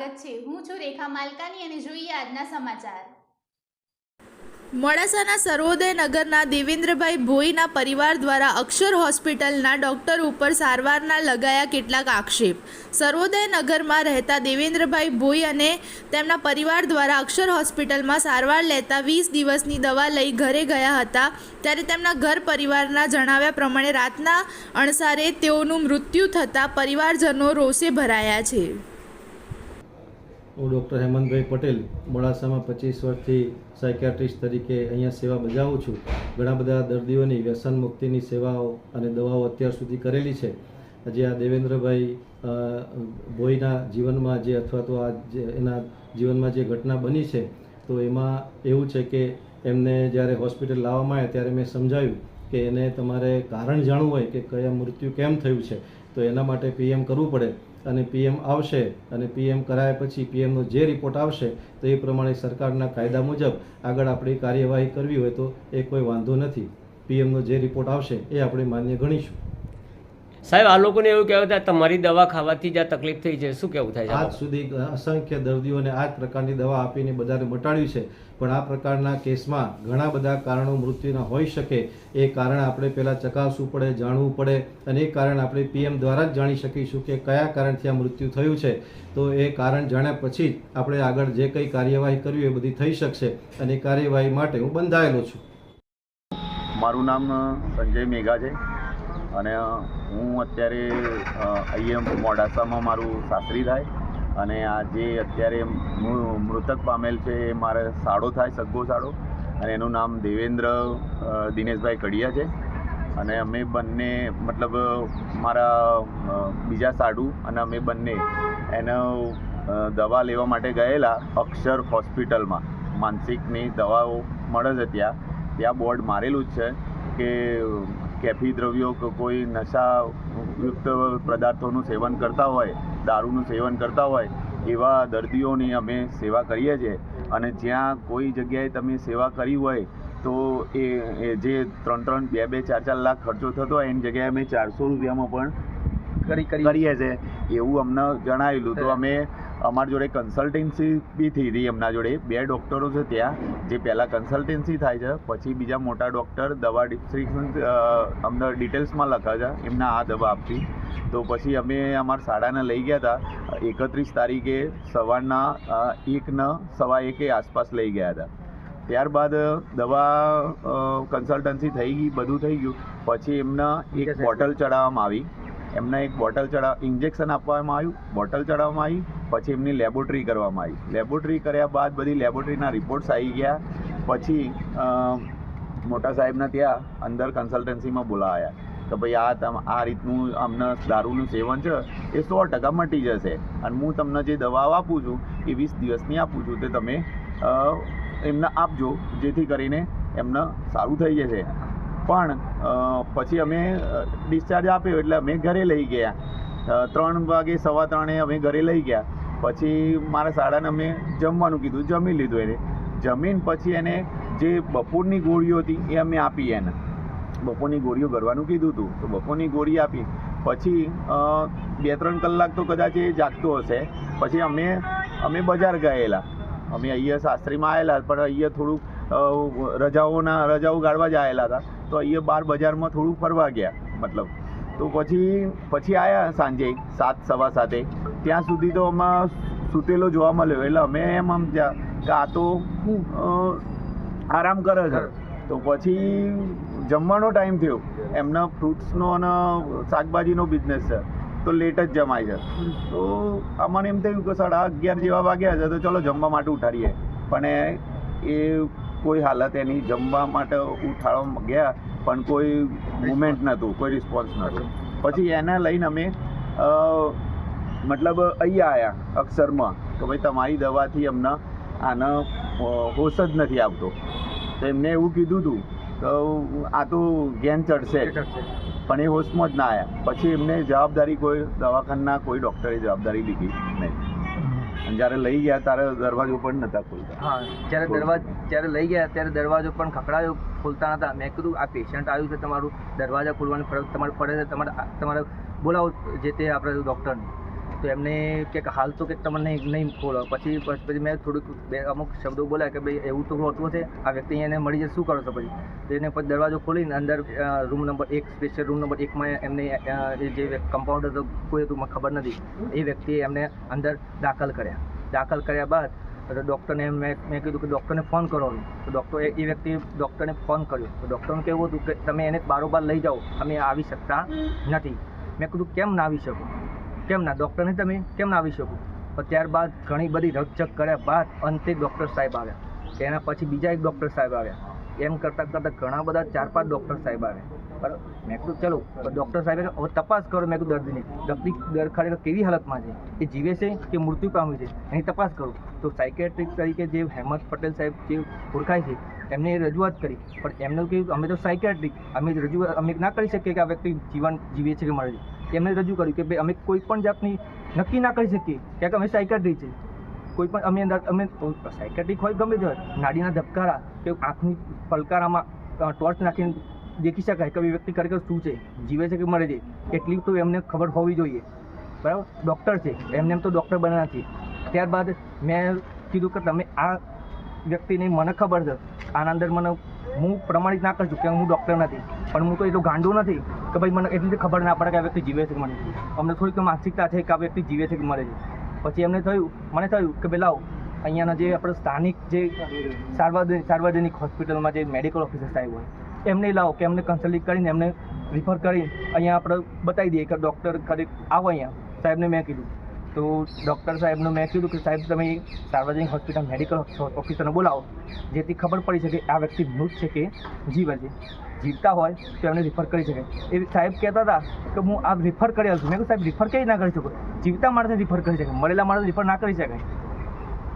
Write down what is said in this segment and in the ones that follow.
સ્વાગત છે. હું છું રેખા માલકાની અને જોઈએ આજના સમાચાર. મોડાસાના સર્વોદય નગરના દેવેન્દ્રભાઈ ભોઈના પરિવાર દ્વારા અક્ષર હોસ્પિટલના ડોક્ટર ઉપર સારવારના લગાયા કેટલાક આક્ષેપ. સર્વોદય નગરમાં રહેતા દેવેન્દ્રભાઈ ભોઈ અને તેમના પરિવાર દ્વારા અક્ષર હોસ્પિટલમાં સારવાર લેતા વીસ દિવસની દવા લઈ ઘરે ગયા હતા. ત્યારે તેમના ઘર પરિવારના જણાવ્યા પ્રમાણે રાતના અણસારે તેઓનું મૃત્યુ થતાં પરિવારજનો રોષે ભરાયા છે. હું ડૉક્ટર હેમંતભાઈ પટેલ, મોડાસામાં પચીસ વર્ષથી સાયકિયાટ્રિસ્ટ તરીકે અહીંયા સેવા બજાવું છું. ઘણા બધા દર્દીઓની વ્યસન મુક્તિની સેવાઓ અને દવાઓ અત્યાર સુધી કરેલી છે. જે આ દેવેન્દ્રભાઈ ભોઈના જીવનમાં જે અથવા તો આ એના જીવનમાં જે ઘટના બની છે, તો એમાં એવું છે કે એમને જ્યારે હોસ્પિટલ લાવવામાં આવ્યા ત્યારે મેં સમજાવ્યું કે એને તમારે કારણ જાણવું હોય કે કયા મૃત્યુ કેમ થયું છે. તો એના માટે પીએમ કરવું પડે. અને પીએમ આવશે અને પીએમ કરાયા પછી પીએમનો જે રિપોર્ટ આવશે તો એ પ્રમાણે સરકારના કાયદા મુજબ આગળ આપણી કાર્યવાહી કરવી હોય તો એ કોઈ વાંધો નથી. પીએમનો જે રિપોર્ટ આવશે એ આપણે માન્ય ગણીશું. સાહેબ આ લોકોને એવું કહેવું થાય તમારી દવા ખાવાથી જ આ તકલીફ થઈ છે. શું કેવું થાય આજ સુધી અસંખ્ય દર્દીઓને આ જ પ્રકારની દવા આપીને બધાને મટાડ્યું છે. પણ આ પ્રકારના કેસમાં ઘણા બધા કારણો મૃત્યુના હોઈ શકે. એ કારણ આપણે પહેલાં ચકાસવું પડે જાણવું પડે અને એ કારણ આપણે પીએમ દ્વારા જ જાણી શકીશું કે કયા કારણથી આ મૃત્યુ થયું છે. તો એ કારણ જાણ્યા પછી જ આપણે આગળ જે કંઈ કાર્યવાહી કરવી એ બધી થઈ શકશે અને એ કાર્યવાહી માટે હું બંધાયેલો છું. મારું નામ સંજય મેઘા છે અને હું અત્યારે અહીંયા મોડાસામાં મારું સાસરી થાય અને આ જે અત્યારે મૃતક પામેલ છે એ મારે સાડો થાય સગ્ગો સાડો અને એનું નામ દેવેન્દ્ર દિનેશભાઈ કડિયા છે. અને અમે બંને, મતલબ, મારા બીજા સાડુ અને અમે બંને એનો દવા લેવા માટે ગયેલા અક્ષર હોસ્પિટલમાં. માનસિકની દવાઓ મળે છે ત્યાં. ત્યાં બોર્ડ મારેલું જ છે કે કેફી દ્રવ્યો કે કોઈ નશાયુક્ત પદાર્થોનું સેવન કરતા હોય દારૂનું સેવન કરતા હોય એવા દર્દીઓની અમે સેવા કરીએ છીએ. અને જ્યાં કોઈ જગ્યાએ તમે સેવા કરી હોય તો એ જે ત્રણ ત્રણ બે બે ચાર ચાર લાખ ખર્ચો થતો હોય એની જગ્યાએ અમે ચારસો રૂપિયામાં પણ કરીએ છીએ. એવું અમને જણાવેલું તો અમે અમારી જોડે કન્સલ્ટન્સી બી થઈ હતી એમના જોડે બે ડૉક્ટરો છે ત્યાં જે પહેલાં કન્સલ્ટન્સી થાય છે પછી બીજા મોટા ડૉક્ટર દવા ડિસ્ક્રિપ્શન અમને ડિટેલ્સમાં લખે છે એમના આ દવા આપતી તો પછી અમે અમારા શાળાને લઈ ગયા હતા એકત્રીસ તારીખે સવારના એકના સવા એકે આસપાસ લઈ ગયા હતા ત્યારબાદ દવા કન્સલ્ટન્સી થઈ ગઈ બધું થઈ ગયું. પછી એમના એક બોટલ ચડાવવામાં આવી. એમને એક બોટલ ચડાવ ઇન્જેક્શન આપવામાં આવ્યું, બોટલ ચડાવવામાં આવી, પછી એમની લેબોરેટરી કરવામાં આવી. લેબોરેટરી કર્યા બાદ બધી લેબોરેટરીના રિપોર્ટ્સ આવી ગયા. પછી મોટા સાહેબના ત્યાં અંદર કન્સલ્ટન્સીમાં બોલાવ્યા કે ભાઈ, આ તમ, આ રીતનું અમને દારૂનું સેવન છે, એ સો ટકા મટી જશે. અને હું તમને જે દવાઓ આપું છું, એ વીસ દિવસની આપું છું, તે તમે એમને આપજો, જેથી કરીને એમને સારું થઈ જશે. પણ પછી અમે ડિસ્ચાર્જ આપ્યો એટલે અમે ઘરે લઈ ગયા. ત્રણ વાગે સવા ત્રણે અમે ઘરે લઈ ગયા. પછી મારા સાડાને અમે જમવાનું કીધું, જમી લીધું એને. જમીન પછી એને જે બપોરની ગોળીઓ હતી એ અમે આપી એને. બપોરની ગોળીઓ ભરવાનું કીધું હતું તો બપોરની ગોળી આપી. પછી બે ત્રણ કલાક તો કદાચ એ જાગતો હશે. પછી અમે અમે બજાર ગયેલા. અમે અહીંયા શાસ્ત્રીમાં આવેલા, પણ અહીંયા થોડુંક રજાઓના રજાઓ ગાળવા જ આવેલા હતા. તો અહીંયા બાર બજારમાં થોડું ફરવા ગયા, મતલબ. તો પછી પછી આવ્યા સાંજે સાત, સવા સાતે. ત્યાં સુધી તો આમાં સૂતેલો જોવા મળ્યો. એટલે અમે એમ સમજ્યા કે આ તો આરામ કરે છે. તો પછી જમવાનો ટાઈમ થયો. એમના ફ્રૂટ્સનો અને શાકભાજીનો બિઝનેસ છે. તો લેટ જ જમાય છે. તો અમને એમ થયું કે સાડા અગિયાર જેવા વાગ્યા છે, તો ચલો જમવા માટે ઉઠાડીએ. પણ એ એ કોઈ હાલત એની જમવા માટે ઉઠાડવા ગયા પણ કોઈ મુમેન્ટ નહોતું કોઈ રિસ્પોન્સ નહોતું. પછી એને લઈને અમે મતલબ અહીંયા આવ્યા અક્ષરમાં કે ભાઈ તમારી દવાથી અમને આને હોશ જ નથી આવતો. તો એમને એવું કીધું હતું તો આ તો ગેન ચડશે. પણ એ હોશમાં જ ના આવ્યા પછી એમને જવાબદારી કોઈ દવાખાના કોઈ ડૉક્ટરે જવાબદારી લીધી. અને જ્યારે લઈ ગયા ત્યારે દરવાજો પણ નતા ખોલતા. હા જ્યારે દરવાજો જ્યારે લઈ ગયા ત્યારે દરવાજો પણ ખખડાયો ખોલતા નતા મેં કીધું આ પેશન્ટ આવ્યું છે તમારું દરવાજા ખોલવાની ફરજ તમારે પડે છે. તમારે તમારે બોલાવો જે તે આપણે ડૉક્ટરને તો એમને કે હાલ તો કંઈક તમને નહીં ખોલો પછી પછી મેં થોડુંક બે અમુક શબ્દો બોલ્યા કે ભાઈ એવું તો હોતું છે આ વ્યક્તિ એને મળી જશે, શું કરો છો પછી? તો એને પછી દરવાજો ખોલીને અંદર રૂમ નંબર એક સ્પેશિયલ રૂમ નંબર એકમાં એમને જે કમ્પાઉન્ડર હતો, કોઈ હતું મને ખબર નથી. એ વ્યક્તિએ એમને અંદર દાખલ કર્યા. દાખલ કર્યા બાદ તો ડૉક્ટરને મેં મેં કીધું કે ડૉક્ટરને ફોન કરવાનું તો ડૉક્ટર એ વ્યક્તિએ ડૉક્ટરને ફોન કર્યો. તો ડૉક્ટરનું કેવું હતું કે તમે એને બારોબાર લઈ જાઓ. અમે આવી શકતા નથી. મેં કીધું, કેમ ના આવી શકો? કેમ ના ડૉક્ટરને તમે કેમ ના આવી શકો? પણ ત્યારબાદ ઘણી બધી રકચક કર્યા બાદ અંતે ડૉક્ટર સાહેબ આવ્યા. તેના પછી બીજા એક ડૉક્ટર સાહેબ આવ્યા. એમ કરતાં કરતાં ઘણા બધા ચાર પાંચ ડૉક્ટર સાહેબ આવ્યા. બરાબર મેં કીધું, ચલો ડૉક્ટર સાહેબે હવે તપાસ કરો. મેં કીધું, દર્દીની, દર્દી દર ખરેખર કેવી હાલતમાં છે? એ જીવે છે કે મૃત્યુ પામ્યું છે? એની તપાસ કરો. તો સાયકેટ્રિક તરીકે જે હેમંત પટેલ સાહેબ જે ઓળખાય છે, એમને રજૂઆત કરી. પણ એમને કહ્યું, અમે તો સાયકેટ્રિક અમે રજૂઆત, અમે ના કરી શકીએ કે આ વ્યક્તિ જીવન, જીવે છે કે મરે છે? એમને રજૂ કર્યું કે, ભાઈ, અમે કોઈ પણ જાતની નક્કી ના કરી શકીએ. ક્યાંક અમે સાયકાટ્રી છે. કોઈ પણ અમે અંદર, અમે સાયકાટ્રિક હોય ગમે તે હોય, નાડીના ધબકારા કે આંખની પલકારામાં ટોર્ચ નાખીને દેખી શકાય કે વ્યક્તિ ખરેખર શું છે, જીવે છે કે મરે છે, એટલી તો એમને ખબર હોવી જોઈએ. બરાબર? ડૉક્ટર છે. એમને એમ તો ડૉક્ટર બન્યા નથી. ત્યારબાદ મેં કીધું કે, તમે આ વ્યક્તિને મને ખબર છે. આના અંદર મને હું પ્રમાણિત ના કરી શકું કે હું ડૉક્ટર નથી. પણ હું તો એટલું ગાંડું નથી કે ભાઈ મને એટલી રીતે ખબર ના પડે કે આ વ્યક્તિ જીવે છે કે મને અમને થોડીક તો માનસિકતા છે કે આ વ્યક્તિ જીવે છે કે મરે છે. પછી એમને થયું, મને થયું કે ભાઈ લાવો, અહીંયાના જે આપણે સ્થાનિક જે સાર્વજનિક સાર્વજનિક હોસ્પિટલમાં જે મેડિકલ ઓફિસર સાહેબ હોય, એમને લાવો કે એમને કન્સલ્ટિંગ કરીને, એમને રિફર કરીને અહીંયા આપણે બતાવી દઈએ કે ડૉક્ટર ખરેખ આવો અહીંયા. સાહેબને મેં કીધું. તો ડૉક્ટર સાહેબનું મેં કીધું કે સાહેબ, તમે સાર્વજનિક હોસ્પિટલ મેડિકલ ઓફિસરને બોલાવો, જેથી ખબર પડી શકે આ વ્યક્તિ મૃત છે કે જીવે છે. જીવતા હોય તો એમને રિફર કરી શકે. એ સાહેબ કહેતા હતા કે હું આ રિફર કરી છું. મેં કહ્યું સાહેબ રિફર કેવી ના કરી શકું? જીવતા માણસને રિફર કરી શકે. મળેલા માણસ રિફર ના કરી શકાય.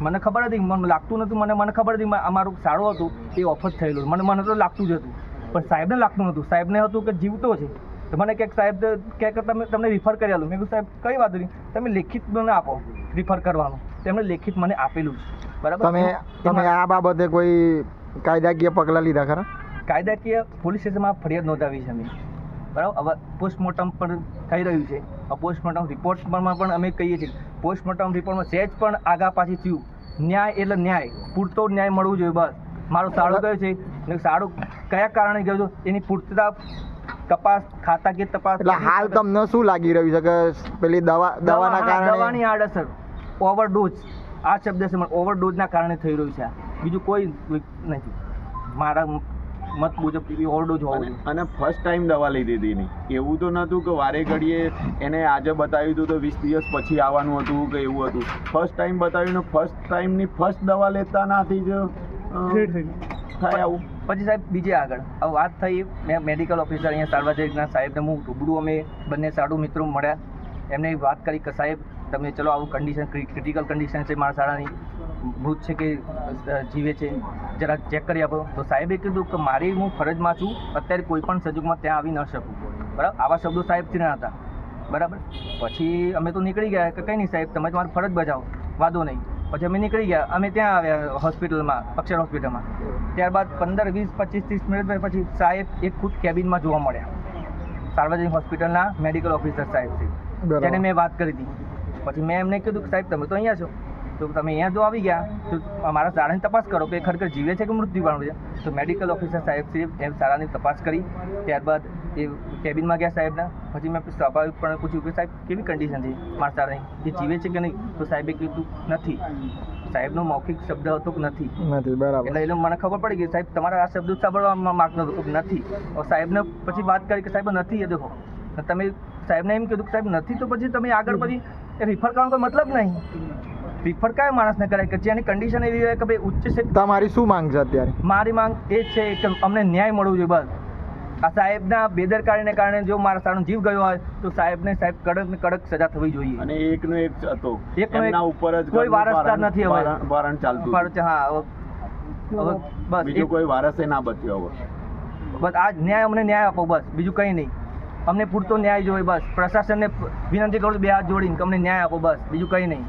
મને ખબર હતી, મને લાગતું નહોતું, મને મને ખબર હતી, આ મારું સારું હતું, એ ઓફર થયેલું મને મને તો લાગતું જ હતું. પણ સાહેબને લાગતું નહોતું. સાહેબને હતું કે જીવતો છે. તો મને ક્યાંક સાહેબ ક્યાંક તમે તમને રિફર કરી આલું. મેં કીધું સાહેબ કઈ વાંધો નહીં. તમે લેખિત મને આપો રિફર કરવાનું. તેમણે લેખિત મને આપેલું છે બરાબર? તમે તમે આ બાબતે કોઈ કાયદાકીય પગલાં લીધા ખરા? કાયદાકીય પોલીસ સ્ટેશનમાં ફરિયાદ નોંધાવી છે અમે. બરાબર? હવે પોસ્ટમોર્ટમ પણ થઈ રહ્યું છે. આ પોસ્ટમોર્ટમ રિપોર્ટમાં પણ અમે કહીએ છીએ. પોસ્ટમોર્ટમ રિપોર્ટમાં સહેજ પણ આગા પાછી થયું. ન્યાય એટલે ન્યાય. પૂરતો ન્યાય મળવું જોઈએ બસ. મારું સારું કયો છે? સારું કયા કારણે ગયો છે? એની પૂરતા તપાસ ખાતાકીય તપાસ એટલે હાલ તમને શું લાગી રહ્યું છે કે પેલી દવા દવાના કારણે? દવાની આડઅસર. ઓવરડોઝ આ શબ્દ છે ઓવરડોઝના કારણે થઈ રહ્યું છે બીજું કોઈ નથી. મારા મત મુજબ ઓવરડોઝ હોવું અને જોઈએ. અને ફર્સ્ટ ટાઈમ દવા લીધી હતી નહીં એવું તો નહોતું કે વારે ઘડીએ એને આજે બતાવ્યું હતું તો વીસ દિવસ પછી આવવાનું હતું કે એવું હતું. ફર્સ્ટ ટાઈમ બતાવ્યું ને ફર્સ્ટ ટાઈમની ફર્સ્ટ દવા લેતા નાથી જ થાય આવું. પછી સાહેબ, બીજે આગળ. હવે વાત થઈ, મેં મેડિકલ ઓફિસર અહીંયા સાર્વજનિકના સાહેબને હું રૂબરૂ અમે બંને સાડુ મિત્રો મળ્યા. એમને વાત કરી કે, સાહેબ, તમે ચલો, આવું કન્ડિશન ક્રિટિકલ કન્ડિશન છે મારા શાળાની મૃત છે કે જીવે છે, જરા ચેક કરી આપો. તો સાહેબે કીધું કે, મારી હું ફરજમાં છું, અત્યારે કોઈ પણ સંજોગમાં ત્યાં આવી ન શકું. બરાબર? આવા શબ્દો સાહેબથી ના હતા. બરાબર? પછી અમે તો નીકળી ગયા કે, કંઈ નહીં સાહેબ, તમે તમારી ફરજ બજાવો. વાંધો નહીં. પછી અમે નીકળી ગયા. અમે ત્યાં આવ્યા હોસ્પિટલમાં અક્ષર હોસ્પિટલમાં. ત્યારબાદ પંદર વીસ પચીસ ત્રીસ મિનિટ પછી સાહેબ એક ખુદ કેબિનમાં જોવા મળ્યા. સાર્વજનિક હોસ્પિટલના મેડિકલ ઓફિસર સાહેબ બરાબર. મેં વાત કરી હતી. પછી મેં એમને કીધું કે સાહેબ તમે તો અહીંયા છો. તો તમે અહીંયા જો આવી ગયા તો મારા શાળાની તપાસ કરો કે ખરેખર જીવે છે કે મૃત્યુ પામ્યું છે? તો મેડિકલ ઓફિસર સાહેબ શ્રી એમ શાળાની તપાસ કરી ત્યારબાદ એ કેબિનમાં ગયા સાહેબના. પછી મેં સ્વાભાવિકપણે પૂછ્યું કે સાહેબ કેવી કન્ડિશન છે મારા શાળાની? એ જીવે છે કે નહીં? તો સાહેબે કીધું નથી. સાહેબનો મૌખિક શબ્દ હતો કે નથી. નથી બરાબર. એટલે એટલે મને ખબર પડી ગઈ સાહેબ તમારા આ શબ્દ સાંભળવા માગતો હતો કે નથી. સાહેબને પછી વાત કરી કે સાહેબ નથી એ દેખો. તમે સાહેબને એમ કીધું કે સાહેબ નથી તો પછી તમે આગળ પછી રિફર કરવાનો કોઈ મતલબ નહીં. રિફર કયા માણસને કરાય કે જેની કન્ડિશન એવી હોય કે ભાઈ ઉચ્ચ છે તમારી શું માંગ છે અત્યારે? મારી માંગ એ જ છે કે અમને ન્યાય મળવું જોઈએ બસ. આ સાહેબના બેદરકારીને કારણે જો મારા સારો જીવ ગયો હોય તો સાહેબને સાહેબ કડક ને કડક સજા થવી જોઈએ. અને એકનો એક હતો. એકનો એક ઉપર જ કોઈ વારસદાર નથી હવે. ભારણ ચાલતું હા બસ બીજો કોઈ વારસે ના બચ્યો હવે. બસ આ ન્યાય અમને ન્યાય આપો બસ. બીજું કંઈ નહીં. અમને પૂરતો ન્યાય જોઈએ બસ. પ્રશાસનને વિનંતી કરું બે હાથ જોડીને અમને ન્યાય આપો બસ. બીજું કંઈ નહીં.